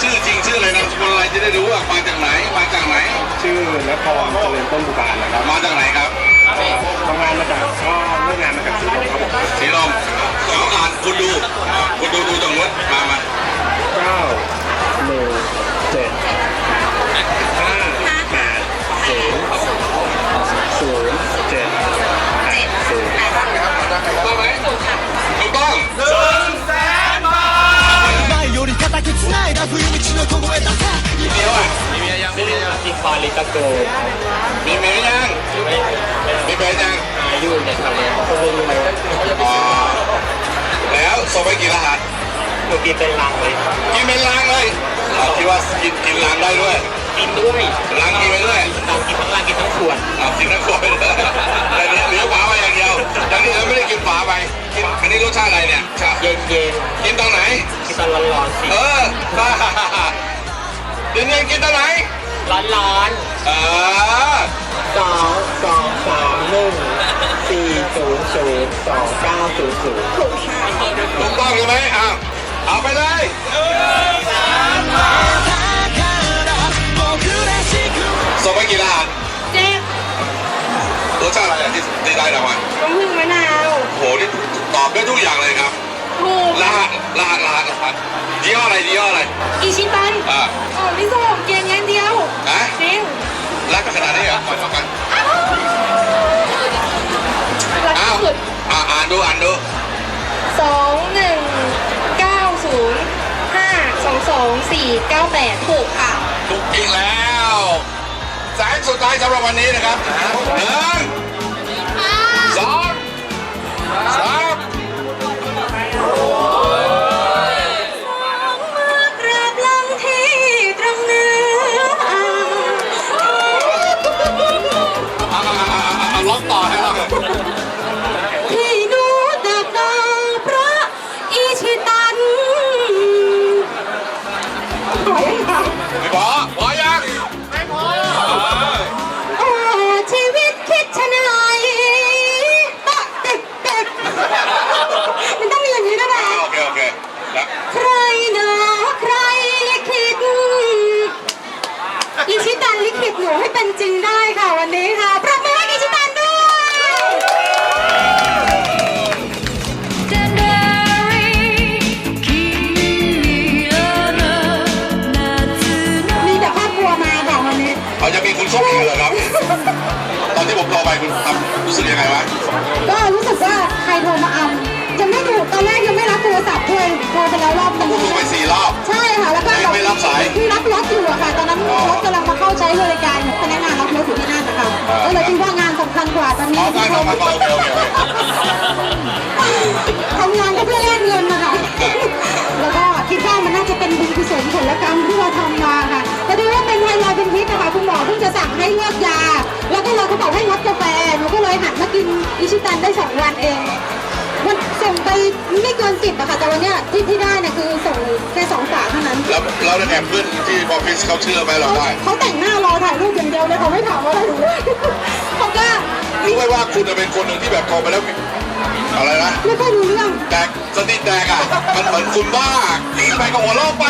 ชื่อจริงชื่ออะไรนามสกุอะไรจะได้รู้ว่ามาจากไหนมาจากไหน ชื่อนครเจริญต้นบุการนะครับมาจากไหนครับทำงานมาจากก็เลิกงานมาจากสีลมสีลมสองงานคุณดูคุณดูดูตรงนู้นมามา ก้าหนึ่งเจ็ดห้าแปดศูนย์ศูนย์เจ็ดแปดศูนย์ ถูกต้องไหมถูกต้อง 前より固く繋いだ冬道の凍えたさ มีเมียว่ะมีเมียยังมีเมียยัง ที่คอลิกาโก มีเมียยังมีแฟนยัง อายุในทะเลคนเดียว อ๋อแล้วส่งไปกี่รหัส เมื่อกี้เป็นลังเลยกินเป็นลังเลยเราคิดว่ากินกินลังได้ด้วย กินด้วยลังกินไปด้วยลังกินทั้งลังกินทั้งขวดเอากินทั้งขวดเลยแต่เนี่ยเหลือฝาไปอย่างเดียวแต่นี่เราไม่ได้กินฝาไปกินอันนี้รสชาติอะไรเนี่ยชาเย็นเย็นกินตอนไหนๆกินตอนร้อนๆสิเออเย็นๆกินตอนไหนร้อนร้อนเออสองสองสามหนึ่งสี่ศูนย์ศูนย์สองเก้าศูนย์ศูนย์ถูกค่ะถูกต้องใช่ไหมอ้าว เอาไปเลยส่งไกี่ล้านเจ๊รสชาติอะไรอะที่ได้รางวัลน้ำผึ้งมะนาวโหนี่ตอบได้ทุกอย่างเลยครับถูกรหัสรหัสรหัสรหัสดี่ห้อะไรยี่ห้อะไรอิชิตันอ่าอ๋อนี่ส่งเกงงานเดียวนะจริงรักกันขนาดนี้เหรอขอชอบกันรักที่สุดอ่าอ่านดูอ่านดูสอง 2 4 9 8กค่ะ ถูกจริงแล้วสายสุดท้ายสำหรับวันนี้นะครับหนึ่งสองสามเอาเอาเอาเอาเอาล็อกต่อให้เรา เป็นจริงได้ค่ะวันนี้ค่ะประมือให้อิชิตันด้วยมีแต่ครอบครัวมาค่ะวันนี้ เขาจะมีคุณส้มอีกเหรอครับ ตอนที่ผมโทรไปคุณทำรู้สึกยังไงวะ ก็รู้สึกว่าใครโทรมาอำยังไม่ถูกตอนแรกยังไม่รับโท รศัพท์ด้วยโทรไปแล้วรอบนึงผมโทรไปสี่รอบ ใช่ค่ะแล้วก็ไม่ไม่รับสายที่รับรถอยู่อะค่ะ ตอนนั้นอ๋อรถกำลังมาเข้าใช้บริการพนักงานรับรถอยู่ที่นั่นนะคะอ่าก็เลยคิดว่างานสำคัญกว่าตอนนี้อ๋อการทำมาโอเคโอเคโอเคทำงานก็เพื่อแลกเงินนะคะแล้วก็คิดว่ามันน่าจะเป็นบุญกุศลผลกรรมที่เราทำมาค่ะแต่ดูว่าเป็นไทรอยด์เป็นพิษนะคะคุณหมอเพิ่งจะสั่งให้เลิกยา แล้วก็เราก็บอกให้งดกาแฟหนูก็เลยหันมากินอิชิตันได้สองวันเองมันส่ง ไปไม่เกินสิบอะค่ะ แต่วันเนี้ยที่ที่ได้เนี่ยคือส่งแค่สองฝาเท่านั้นแล้วเราได้แอบเพื่อนที่ออฟฟิศเขาเชื่อไหมเราได้เขาแต่งหน้ารอถ่ายรูปอย่างเดียวเลยเขาไม่ถามอะไรหนูเลยเขาก็รู้ไหมว่าคุณจะเป็นคนหนึ่งที่แบบโทรไปแล้วอะไรนะไม่ค่อยรู้เรื่องแตกสติแตกอะมันเหมือนคุณบ้ากินไปก็หัวเราะไป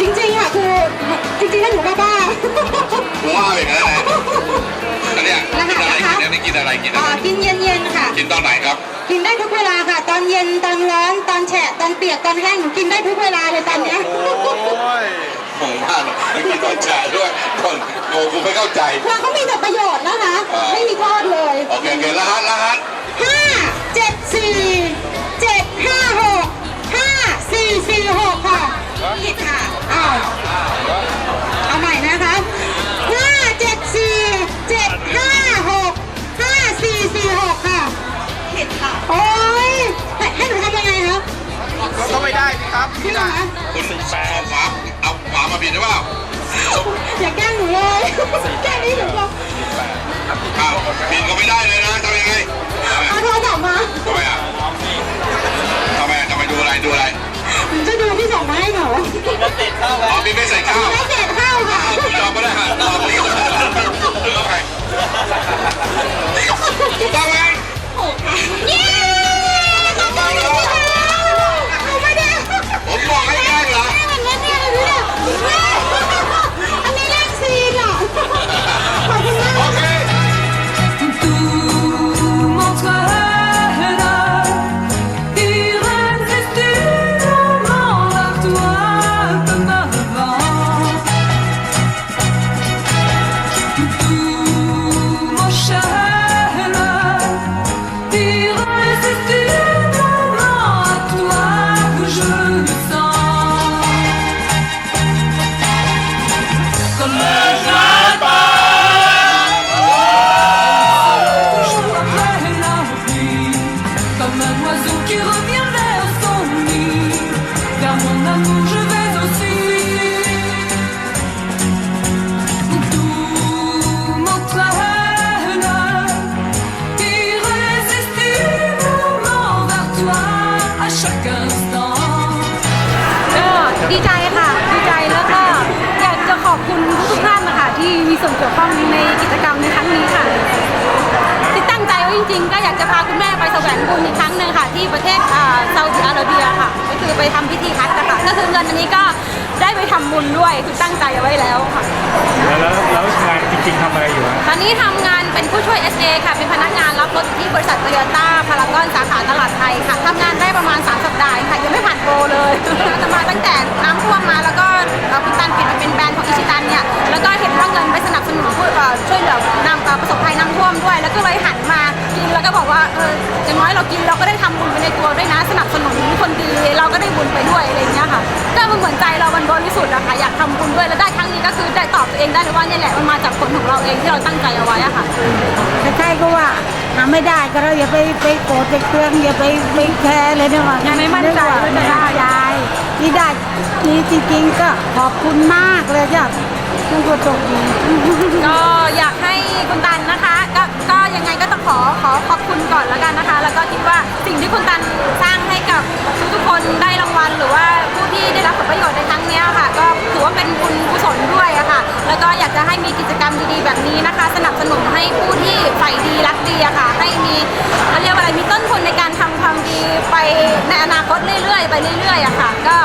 จริงๆอะคือจริงๆแล้วหนูก็บ้าว่าอย่างนั้นแหละ อันเนี้ยรกินหัสอะไรนะคะกินอันนี้กินอะไรกินอะอ่าไรกินเย็นๆค่ะ กินตอนไหนครับ กินได้ทุกเวลาค่ะ ตอนเย็นตอนร้อนตอนแฉะตอนเปียกตอนแห้งหนูกินได้ทุกเวลาเลยตอนเนี้ย ผมว่าเนอะไม่กินตอนแฉะด้วยคนโง่กูไม่เข้าใจแล้วเขามีแต่ประโยชน์นะคะ อ่า ไม่มีโทษเลยโอเคโอเครหัสรหัสห้าเจ็ดสี่เจ็ดห้าหกห้าสี่สี่หกค่ะ ผิดหรือเปล่าอย่าแกล้งหนูเลยแกล้งนี่หนูบอกอ้ผิดก็ไม่ได้เลยนะทำยังไงอาโทรศัพท์มาทำไมอะทำไมอะทำไมดูอะไรดูอะไรผมจะดูที่ส่งมาให้เขาอ๋อพี่ไม่ใส่ข้าวไม่ใส่เข้าค่ะ ยอมก็ได้ฮะ un oiseau qui revient vers son nid, vers mon amour je vais aussi. Tout m'entraîne, irrésistiblement vers toi à chaque instant. ก็ดีใจค่ะ ดีใจแล้วก็อยากจะขอบคุณทุกๆท่านนะคะที่มีส่วนเกี่ยวข้องในกิจกรรมในครั้งนี้ค่ะที่ตั้งใจไว้จ ริง ๆ ก็อยากจะพาคุณแม่ไปแสวงบุญอีกครั้งหนึ่งค่ะ ที่ประเทศอ่าซาอุดิอาระเบียค่ะ ก็คือไปทำพิธีฮัจญ์นะคะก็คือเงินอันนี้ก็ได้ไปทำบุญด้วยคือตั้งใจเอาไว้แล้วค่ะแล้วแล้วแล้วงานจริงๆทำอะไรอยู่ฮะตอนนี้ทำงานเป็นผู้ช่วย SA ค่ะเป็นพนักงานรับรถอยู่ที่บริษัทโตโยต้าพารากอนสาขาตลาดไทยค่ะทำงานได้ประมาณ3สัปดาห์ค่ะยังไม่ผ่านโปรเลยจะมาตั้งแต่น้ำท่วมมาแล้วก็เอ่อคุณตันเป ทำบุญด้วยแล้วได้ครั้งนี้ก็คือได้ตอบตัวเองได้เลยว่าเนี่ยแหละมันมาจากผลของเราเองที่เราตั้งใจเอาไว้อะค่ะใช่ก็ว่าหาไม่ได้ก็เราอย่าไปไปโกรธไปเคืองอย่าไปไปแคร์เลยเนี่ยว่ายังไม่มั่นใจว่าจะได้ ยายที่ได้นี่จริงๆก็ขอบคุณมากเลยจ้ะทุกคนโชคดี ก็อยาก นี้นะคะสนับสนุนให้ผู้ที่ใฝ่ดีรักดีอะค่ะ ให้มีเขาเรียกว่าอะไรมีต้นทุนในการทำความดีไปในอนาคตเรื่อยๆ ไปเรื่อยๆอะค่ะ ก็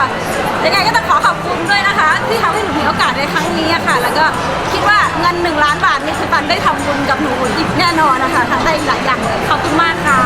ยังไงก็ต้องขอขอบคุณด้วยนะคะ ที่ทำให้หนูมีโอกาสในครั้งนี้อะค่ะ แล้วก็คิดว่าเงินหนึ่งล้านบาทนี่คือตันได้ทำบุญกับหนูอีกแน่นอนนะคะทำได้หลายอย่างเลยขอบคุณมากค่ะ